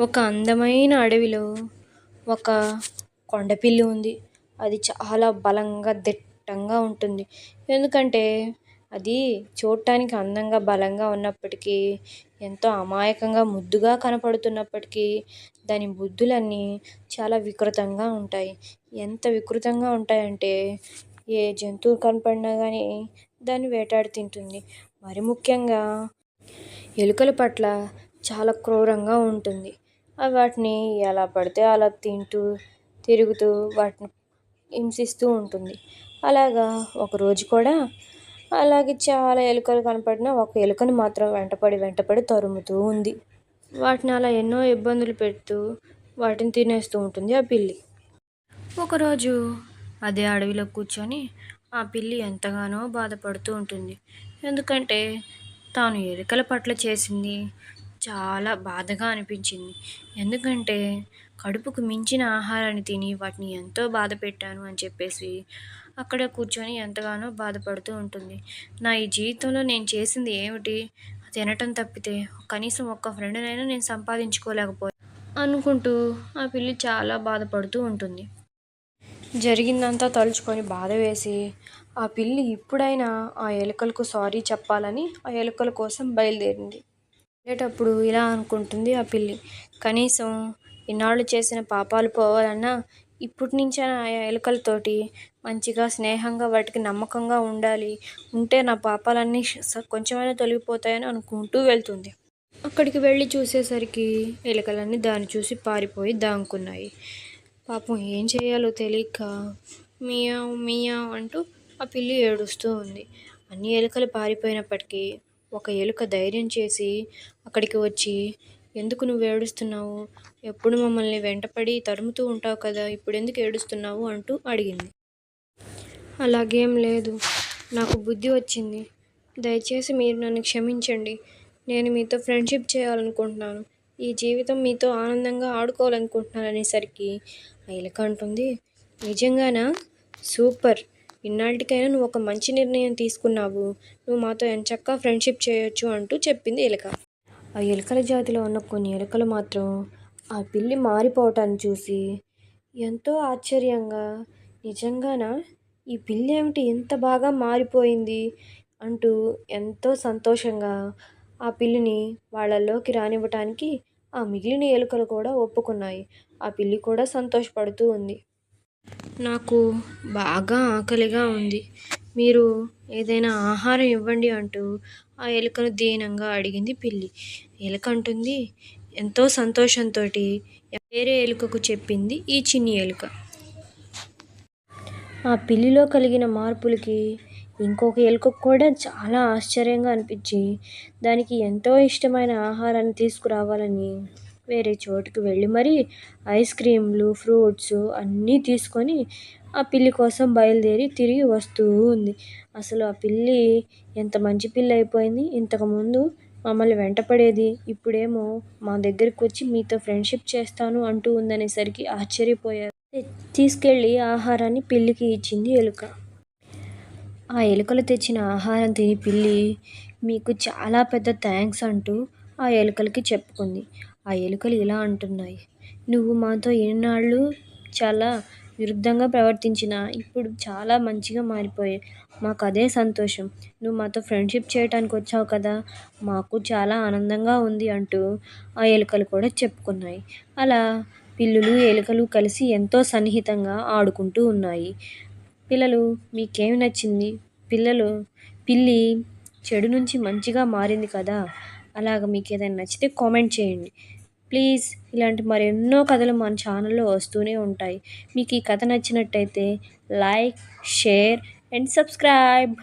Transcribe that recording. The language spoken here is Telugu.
ఒక అందమైన అడవిలో ఒక కొండపిల్లి ఉంది. అది చాలా బలంగా దిట్టంగా ఉంటుంది. ఎందుకంటే అది చూడటానికి అందంగా బలంగా ఉన్నప్పటికీ ఎంతో అమాయకంగా ముద్దుగా కనపడుతున్నప్పటికీ దాని బుద్ధులన్నీ చాలా వికృతంగా ఉంటాయి. ఎంత వికృతంగా ఉంటాయంటే ఏ జంతువు కనపడినా కానీ దాన్ని వేటాడి తింటుంది. మరి ముఖ్యంగా ఎలుకల పట్ల చాలా క్రూరంగా ఉంటుంది. వాటిని ఎలా పడితే అలా తింటూ తిరుగుతూ వాటిని హింసిస్తూ ఉంటుంది. అలాగా ఒకరోజు కూడా అలాగే చాలా ఎలుకలు కనపడినా ఒక ఎలుకను మాత్రం వెంటపడి వెంటపడి తరుముతూ ఉంది. వాటిని అలా ఎన్నో ఇబ్బందులు పెడుతూ వాటిని తినేస్తూ ఉంటుంది ఆ పిల్లి. ఒకరోజు అదే అడవిలో కూర్చొని ఆ పిల్లి ఎంతగానో బాధపడుతూ ఉంటుంది. ఎందుకంటే తాను ఎలుకల పట్ల చేసింది చాలా బాధగా అనిపించింది. ఎందుకంటే కడుపుకు మించిన ఆహారాన్ని తిని వాటిని ఎంతో బాధ పెట్టాను అని చెప్పేసి అక్కడ కూర్చొని ఎంతగానో బాధపడుతూ ఉంటుంది. నా ఈ జీవితంలో నేను చేసింది ఏమిటి? తినటం తప్పితే కనీసం ఒక్క ఫ్రెండ్నైనా నేను సంపాదించుకోలేకపోయా అనుకుంటూ ఆ పిల్లి చాలా బాధపడుతూ ఉంటుంది. జరిగిందంతా తలుచుకొని బాధ వేసి ఆ పిల్లి ఇప్పుడైనా ఆ ఎలుకలకు సారీ చెప్పాలని ఆ ఎలుకల కోసం బయలుదేరింది. వెళ్ళేటప్పుడు ఇలా అనుకుంటుంది ఆ పిల్లి. కనీసం ఇన్నాళ్ళు చేసిన పాపాలు పోవాలన్నా ఇప్పటి నుంచైనా ఆ ఎలుకలతోటి మంచిగా స్నేహంగా వాటికి నమ్మకంగా ఉండాలి. ఉంటే నా పాపాలన్నీ స- కొంచెమైనా తొలగిపోతాయని అనుకుంటూ వెళ్తుంది. అక్కడికి వెళ్ళి చూసేసరికి ఎలుకలన్నీ దాన్ని చూసి పారిపోయి దాంకున్నాయి. పాపం ఏం చేయాలో తెలియక మియా మియా అంటూ ఆ పిల్లి ఏడుస్తూ ఉంది. అన్ని ఎలుకలు పారిపోయినప్పటికీ ఒక ఎలుక ధైర్యం చేసి అక్కడికి వచ్చి ఎందుకు నువ్వు ఏడుస్తున్నావు? ఎప్పుడు మమ్మల్ని వెంటపడి తరుముతూ ఉంటావు కదా ఇప్పుడు ఎందుకు ఏడుస్తున్నావు? అంటూ అడిగింది. అలాగేం లేదు. నాకు బుద్ధి వచ్చింది. దయచేసి మీరు నన్ను క్షమించండి. నేను మీతో ఫ్రెండ్షిప్ చేయాలనుకుంటున్నాను. ఈ జీవితం మీతో ఆనందంగా ఆడుకోవాలనుకుంటున్నాను అనేసరికి ఆ ఎలుక అంటుంది. నిజంగానా? సూపర్. ఇన్నాళ్ళకైనా నువ్వు ఒక మంచి నిర్ణయం తీసుకున్నావు. నువ్వు మాతో ఎంచక్కా ఫ్రెండ్షిప్ చేయొచ్చు అంటూ చెప్పింది ఎలుక. ఆ ఎలుకల జాతిలో ఉన్న కొన్ని ఎలుకలు మాత్రం ఆ పిల్లి మారిపోవటాన్ని చూసి ఎంతో ఆశ్చర్యంగా నిజంగానా? ఈ పిల్లి ఏమిటి ఇంత బాగా మారిపోయింది? అంటూ ఎంతో సంతోషంగా ఆ పిల్లిని వాళ్ళలోకి రానివ్వటానికి ఆ మిగిలిన ఎలుకలు కూడా ఒప్పుకున్నాయి. ఆ పిల్లి కూడా సంతోషపడుతూ ఉంది. నాకు బాగా ఆకలిగా ఉంది. మీరు ఏదైనా ఆహారం ఇవ్వండి అంటూ ఆ ఎలుకను దీనంగా అడిగింది పిల్లి. ఎలుక అంటుంది ఎంతో సంతోషంతో వేరే ఎలుకకు చెప్పింది ఈ చిన్ని ఎలుక. ఆ పిల్లిలో కలిగిన మార్పులకి ఇంకొక ఎలుకకు కూడా చాలా ఆశ్చర్యంగా అనిపించి దానికి ఎంతో ఇష్టమైన ఆహారాన్ని తీసుకురావాలని వేరే చోటుకు వెళ్ళి మరి ఐస్ క్రీమ్లు ఫ్రూట్స్ అన్నీ తీసుకొని ఆ పిల్లి కోసం బయలుదేరి తిరిగి వస్తూ ఉంది. అసలు ఆ పిల్లి ఎంత మంచి పిల్లి అయిపోయింది. ఇంతకుముందు మమ్మల్ని వెంటపడేది ఇప్పుడేమో మా దగ్గరికి వచ్చి మీతో ఫ్రెండ్షిప్ చేస్తాను అంటూ ఉందనేసరికి ఆశ్చర్యపోయారు. తీసుకెళ్ళి ఆహారాన్ని పిల్లికి ఇచ్చింది ఎలుక. ఆ ఎలుకలు తెచ్చిన ఆహారం తిని పిల్లి మీకు చాలా పెద్ద థ్యాంక్స్ అంటూ ఆ ఎలుకలకి చెప్పుకుంది. ఆ ఎలుకలు ఇలా అంటున్నాయి. నువ్వు మాతో ఎన్నాళ్ళు చాలా విరుద్ధంగా ప్రవర్తించిన ఇప్పుడు చాలా మంచిగా మారిపోయాయి మాకు అదే సంతోషం. నువ్వు మాతో ఫ్రెండ్షిప్ చేయడానికి వచ్చావు కదా మాకు చాలా ఆనందంగా ఉంది అంటూ ఆ ఎలుకలు కూడా చెప్పుకున్నాయి. అలా పిల్లులు ఎలుకలు కలిసి ఎంతో సన్నిహితంగా ఆడుకుంటూ ఉన్నాయి. పిల్లలు మీకేమి నచ్చింది? పిల్లలు పిల్లి చెడు నుంచి మంచిగా మారింది కదా అలాగ మీకు ఏదైనా నచ్చితే కామెంట్ చేయండి. ప్లీజ్ ఇలాంటి మరెన్నో కథలు మన ఛానల్లో వస్తూనే ఉంటాయి. మీకు ఈ కథ నచ్చినట్టయితే లైక్ షేర్ అండ్ సబ్స్క్రైబ్.